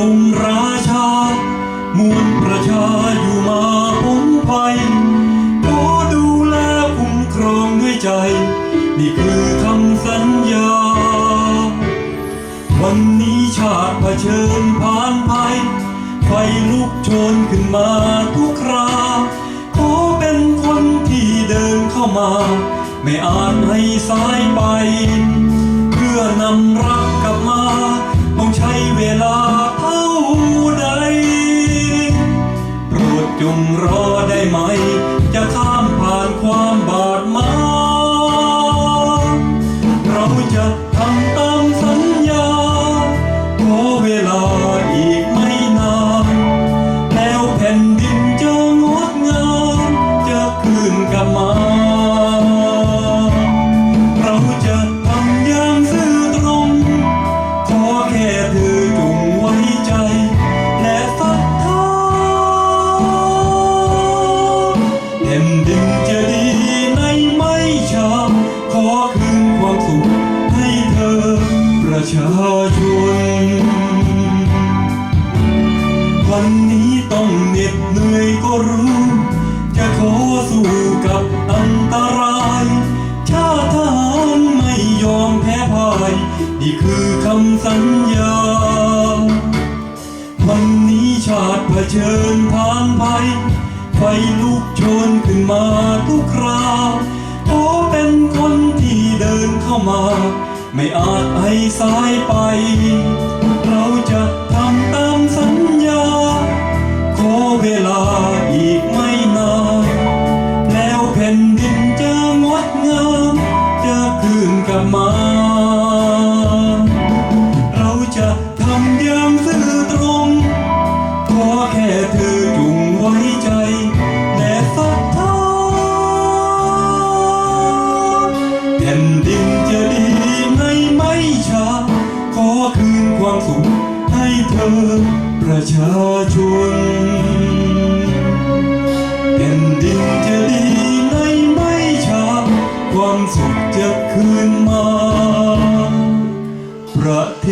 องค์ราชามวลประชาอยู่มาพ้นภัยขอดูแลคุ้มครองด้วยใจ นี่คือคำสัญญา วันนี้ชาติเผชิญผ่านภัย ไฟลุกโชนขึ้นมาทุกคราขอเป็นคนที่เดินเข้ามา ไม่อาจให้สายไป เพื่อนำรักกลับมาต้องใช้เวลา รดจงรอได้ไหม วันนี้ต้องเหน็ดเหนื่อยก็รู้ จะขอสู้กับอันตราย ชาติทหารไม่ยอมแพ้พ่าย นี่คือคำสัญญา วันนี้ชาติเผชิญทานภัย ไฟลุกโชนขึ้นมาทุกคราขอเป็นคนที่เดินเข้ามา ไม่อาจให้สายไป มา เราจะทำอย่างซื่อตรงขอแค่เธอจงไว้ใจ และศรัทธาแผ่นดินจะดีในไม่ช้าขอคืนความสุขให้เธอประชาชนแผ่นดินจะดีในไม่ช้าความสุขจะคืน พระเท